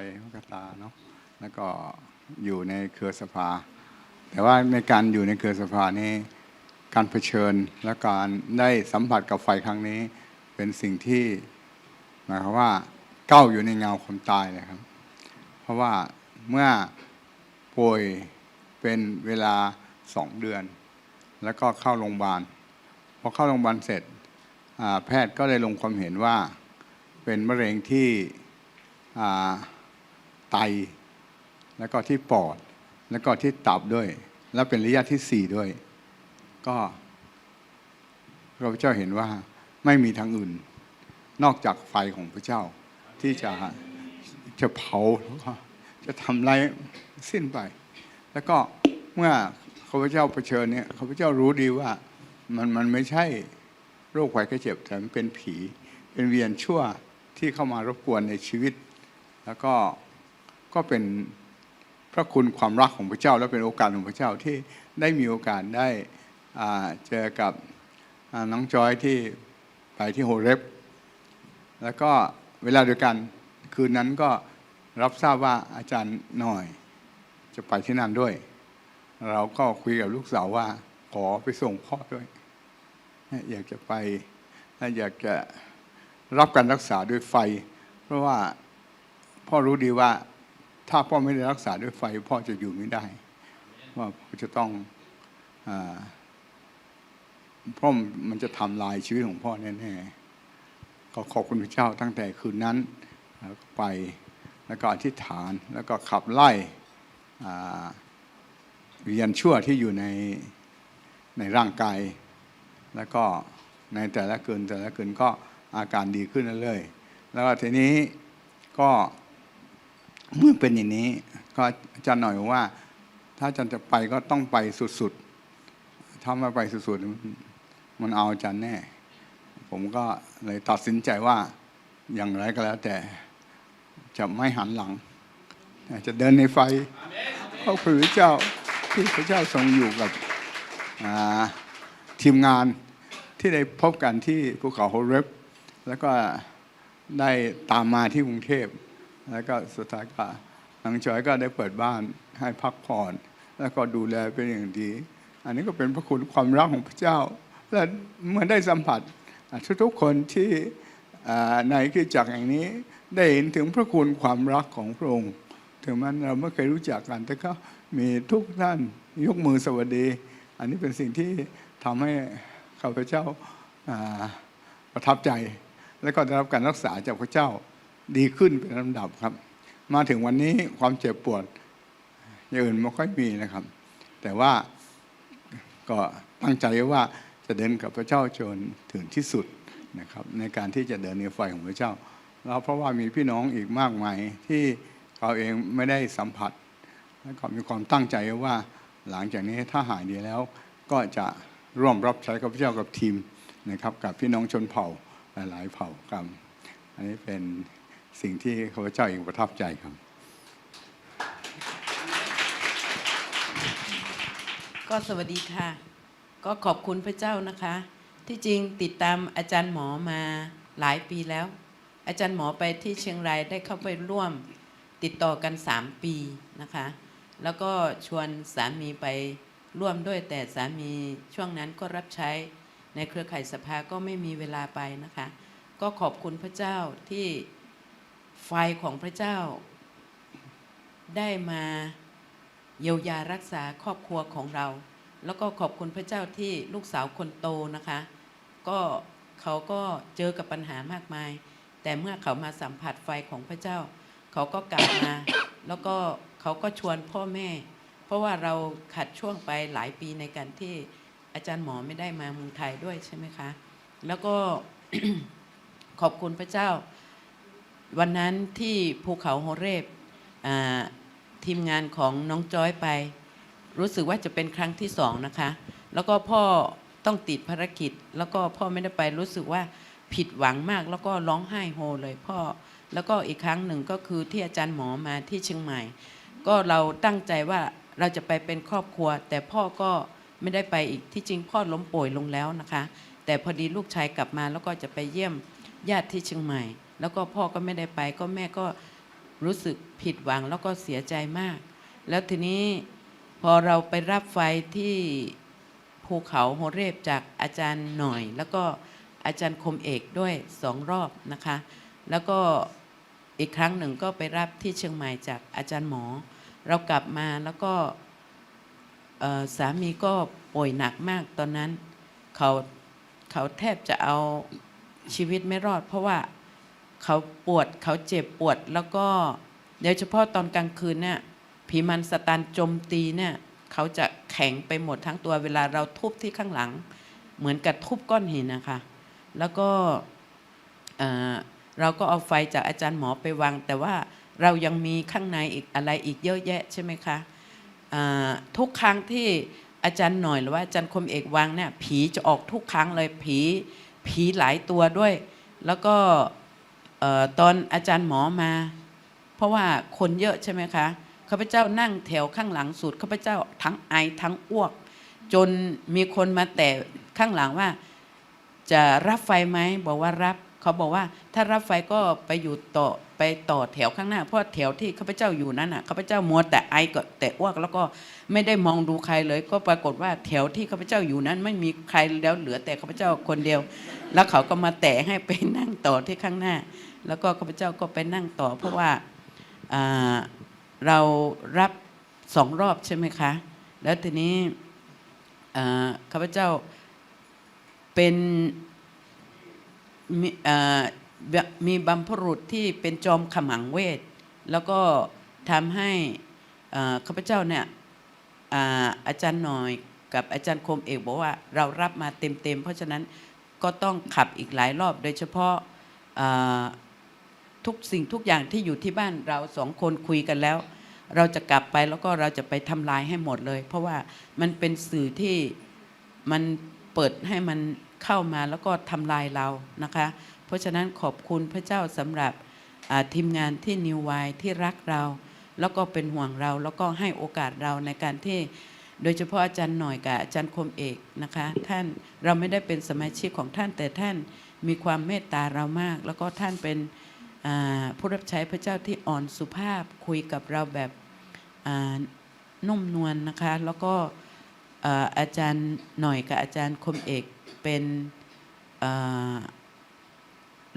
ยมักตาเนาะแล้วก็อยู่ในเครือสภา แต่ว่าในการอยู่ในเครือสภานี้ การเผชิญและการได้สัมผัสกับไฟครั้งนี้ เป็นสิ่งที่หมายความว่าก้าวอยู่ในเงาคนตายเลยครับ เพราะว่าเมื่อป่วยเป็นเวลาสองเดือน แล้วก็เข้าโรงพยาบาลพอเข้าโรงพยาบาลเสร็จแพทย์ก็ได้ลงความเห็นว่าเป็นมะเร็งที่ ไต แล้วก็ที่ปอด แล้วก็ที่ตับด้วย แล้วเป็นระยะที่สี่ด้วย ก็พระเจ้าเห็นว่าไม่มีทางอื่น นอกจากไฟของพระเจ้า ที่จะจะเผาแล้วก็จะทำลายสิ้นไป แล้วก็เมื่อข้าพเจ้าเผชิญเนี่ยข้าพเจ้ารู้ดีว่ามันมันไม่ใช่โรคภัยไข้เจ็บแต่มันเป็นผี เป็นเวียนชั่วที่เข้ามารบกวนในชีวิต แล้วก็ ก็เป็นพระคุณความรักของพระเจ้า และเป็นโอกาสของพระเจ้าที่ได้มีโอกาสได้เจอกับน้องจอยที่ไปที่โฮเรบแล้วก็เวลาเดียวกันคืนนั้นก็รับทราบว่าอาจารย์หน่อย จะไปที่นั่นด้วย เราก็คุยกับลูกสาวว่า ขอไปส่งพ่อด้วย อยากจะไปอยากจะรับการรักษาด้วยไฟ เพราะว่าพ่อรู้ดีว่า ถ้าพ่อไม่ได้รักษาด้วยไฟ พ่อจะอยู่ไม่ได้ ว่าพ่อจะต้องอพราะมันจะทำลายชีวิตของพ่อแน่ๆก็ขอบคุณพระเจ้าตั้งแต่คืนนั้นไปแล้วก็อธิษฐานแล้วก็ขับไล่วิญญาณชั่วที่อยู่ในในร่างกาย แล้วก็ในแต่ละคืนแต่ละคืนก็อาการดีขึ้นเรื่อยๆแล้วทีนี้ก็ เมื่อเป็นอย่างนี้ก็อาจารย์หน่อยว่า ถ้าอาจารย์จะไปก็ต้องไปสุดๆถ้าไม่ไปสุดๆมันเอาอาจารย์แน่ ผมก็เลยตัดสินใจว่าอย่างไรก็แล้วแต่จะไม่หันหลัง จะเดินในไฟเพราะพระเจ้าที่พระเจ้าทรงอยู่กับทีมงานที่ได้พบกันที่ภูเขาโฮเรบแล้วก็ได้ตามมาที่กรุงเทพ แล้วก็สุดท้ายก็นางจอยก็ได้เปิดบ้านให้พักผ่อน แล้วก็ดูแลเป็นอย่างดี อันนี้ก็เป็นพระคุณความรักของพระเจ้า และเมื่อได้สัมผัสทุกๆคนที่ในคริสตจักรแห่งนี้ได้เห็นถึงพระคุณความรักของพระองค์ ถึงแม้เราไม่เคยรู้จักกัน แต่ก็มีทุกท่านยกมือสวัสดี อันนี้เป็นสิ่งที่ทำให้ข้าพเจ้าอ่าประทับใจ และก็ได้รับการรักษาจากพระเจ้า ดีขึ้นเป็นลำดับครับ มาถึงวันนี้ความเจ็บปวดอย่างอื่นไม่ค่อยมีนะครับ แต่ว่าก็ตั้งใจว่าจะเดินกับพระเจ้าจนถึงที่สุดนะครับ ในการที่จะเดินในไฟของพระเจ้าแล้วเพราะว่ามีพี่น้องอีกมากมายที่เขาเองไม่ได้สัมผัส แล้วก็มีความตั้งใจว่าหลังจากนี้ถ้าหายดีแล้ว ก็จะร่วมรับใช้กับพระเจ้ากับทีมนะครับ กับพี่น้องชนเผ่าหลายๆเผ่าครับอันนี้เป็น สิ่งที่ข้าพเจ้าเองประทับใจครับ ก็สวัสดีค่ะ ก็ขอบคุณพระเจ้านะคะ ที่จริงติดตามอาจารย์หมอมาหลายปีแล้ว อาจารย์หมอไปที่เชียงรายได้เข้าไปร่วมติดต่อกัน 3 ปีนะคะ แล้วก็ชวนสามีไปร่วมด้วยแต่สามีช่วงนั้นก็รับใช้ในเครือข่ายสภาก็ไม่มีเวลาไปนะคะ ก็ขอบคุณพระเจ้าที่ ไฟของพระเจ้า ได้มาเยียวยารักษาครอบครัวของเรา แล้วก็ขอบคุณพระเจ้าที่ลูกสาวคนโตนะคะ ก็เขาก็เจอกับปัญหามากมาย แต่เมื่อเขามาสัมผัสไฟของพระเจ้า เขาก็กลับมา แล้วก็เขาก็ชวนพ่อแม่ เพราะว่าเราขัดช่วงไปหลายปีในการที่อาจารย์หมอไม่ได้มาเมืองไทยด้วยใช่ไหมคะ แล้วก็ขอบคุณพระเจ้า วันนั้นที่ภูเขาโฮเรบทีมงานของน้องจอยไป รู้สึกว่าจะเป็นครั้งที่สองนะคะ แล้วก็พ่อต้องติดภารกิจ แล้วก็พ่อไม่ได้ไปรู้สึกว่าผิดหวังมาก แล้วก็ร้องไห้โฮเลยพ่อ แล้วก็อีกครั้งหนึ่งก็คือที่อาจารย์หมอมาที่เชียงใหม่ ก็เราตั้งใจว่าเราจะไปเป็นครอบครัว แต่พ่อก็ไม่ได้ไปอีกที่จริงพ่อล้มป่วยลงแล้วนะคะ แต่พอดีลูกชายกลับมาแล้วก็จะไปเยี่ยมญาติที่เชียงใหม่ แล้วก็พ่อก็ไม่ได้ไป ก็แม่ก็รู้สึกผิดหวังแล้วก็เสียใจมาก แล้วทีนี้พอเราไปรับไฟที่ภูเขาโฮเรบจากอาจารย์หน่อย แล้วก็อาจารย์คมเอกด้วยสองรอบนะคะ แล้วก็อีกครั้งหนึ่งก็ไปรับที่เชียงใหม่จากอาจารย์หมอ เรากลับมาแล้วก็สามีก็ป่วยหนักมากตอนนั้น เขาเขาแทบจะเอาชีวิตไม่รอด เพราะว่า เขาปวดเขาเจ็บปวด แล้วก็โดยเฉพาะตอนกลางคืนเนี่ยผีมันสตันโจมตีเนี่ยเขาจะแข็งไปหมดทั้งตัวเวลาเราทุบที่ข้างหลัง เหมือนกับทุบก้อนหินนะคะ แล้วก็เอ่อเราก็เอาไฟจากอาจารย์หมอไปวาง แต่ว่าเรายังมีข้างในอีกอะไรอีกเยอะแยะใช่ไหมคะทุกครั้งที่อาจารย์หน่อยหรือว่าอาจารย์คมเอกวางเนี่ยผีจะออกทุกครั้งเลยผีผีหลายตัวด้วย แล้วก็ ตอนอาจารย์หมอมา เพราะว่าคนเยอะใช่ไหมคะข้าพเจ้านั่งแถวข้างหลังสุดข้าพเจ้าทั้งไอทั้งอ้วก จนมีคนมาแต่ข้างหลังว่า จะรับไฟไหมบอกว่ารับ เขาบอกว่าถ้ารับไฟก็ไปอยู่ต่อไปต่อแถวข้างหน้า เพราะแถวที่ข้าพเจ้าอยู่นั้นน่ะข้าพเจ้ามัวแต่ไอก็แต่อ้วกแล้วก็ไม่ได้มองดูใครเลย ก็ปรากฏว่าแถวที่ข้าพเจ้าอยู่นั้น ไม่มีใครแล้วเหลือแต่ข้าพเจ้าคนเดียว แล้วเขาก็มาแตะให้ไปนั่งต่อที่ข้างหน้า แล้วก็ข้าพเจ้าก็ไปนั่งต่อ เพราะว่าเรารับสองรอบใช่ไหมคะ แล้วทีนี้ข้าพเจ้าเป็นมีบัมพรุษที่เป็นจอมขมังเวท แล้วก็ทำให้ข้าพเจ้าเนี่ยอาจารย์หน่อยกับอาจารย์คมเอกบอกว่าเรารับมาเต็มๆเพราะฉะนั้นก็ต้องขับอีกหลายรอบโดยเฉพาะ ทุกสิ่งทุกอย่างที่อยู่ที่บ้านเราสองคนคุยกันแล้ว เราจะกลับไปแล้วก็เราจะไปทำลายให้หมดเลย เพราะว่ามันเป็นสื่อที่มันเปิดให้มันเข้ามาแล้วก็ทำลายเรานะคะ เพราะฉะนั้นขอบคุณพระเจ้าสำหรับทีมงานที่นิวไวที่รักเรา แล้วก็เป็นห่วงเรา แล้วก็ให้โอกาสเราในการที่โดยเฉพาะอาจารย์หน่อยกับอาจารย์คมเอกนะคะ ท่านเราไม่ได้เป็นสมาชิกของท่านแต่ท่านมีความเมตตาเรามาก แล้วก็ท่านเป็น ผู้รับใช้พระเจ้าที่อ่อนสุภาพคุยกับเราแบบนุ่มนวลนะคะ แล้วก็อาจารย์หน่อยกับอาจารย์คมเอกเป็น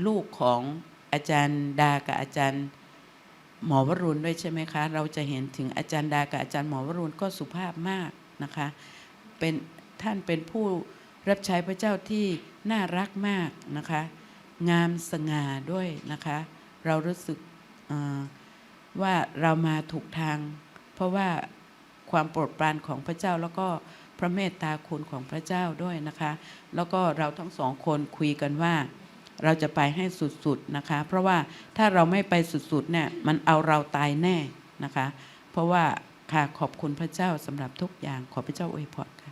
ลูกของอาจารย์ดากับอาจารย์หมอวรุณด้วยใช่ไหมคะ เราจะเห็นถึงอาจารย์ดากับอาจารย์หมอวรุณก็สุภาพมากนะคะเป็นท่านเป็นผู้รับใช้พระเจ้าที่น่ารักมากนะคะ งามสง่าด้วยนะคะ เรารู้สึกว่าเรามาถูกทาง เพราะว่าความโปรดปรานของพระเจ้าแล้วก็พระเมตตาคุณของพระเจ้าด้วยนะคะ แล้วก็เราทั้งสองคนคุยกันว่า เราจะไปให้สุดๆนะคะ เพราะว่าถ้าเราไม่ไปสุดๆเนี่ยมันเอาเราตายแน่นะคะ เพราะว่าค่ะขอบคุณพระเจ้าสำหรับทุกอย่างขอพระเจ้าอวยพรค่ะ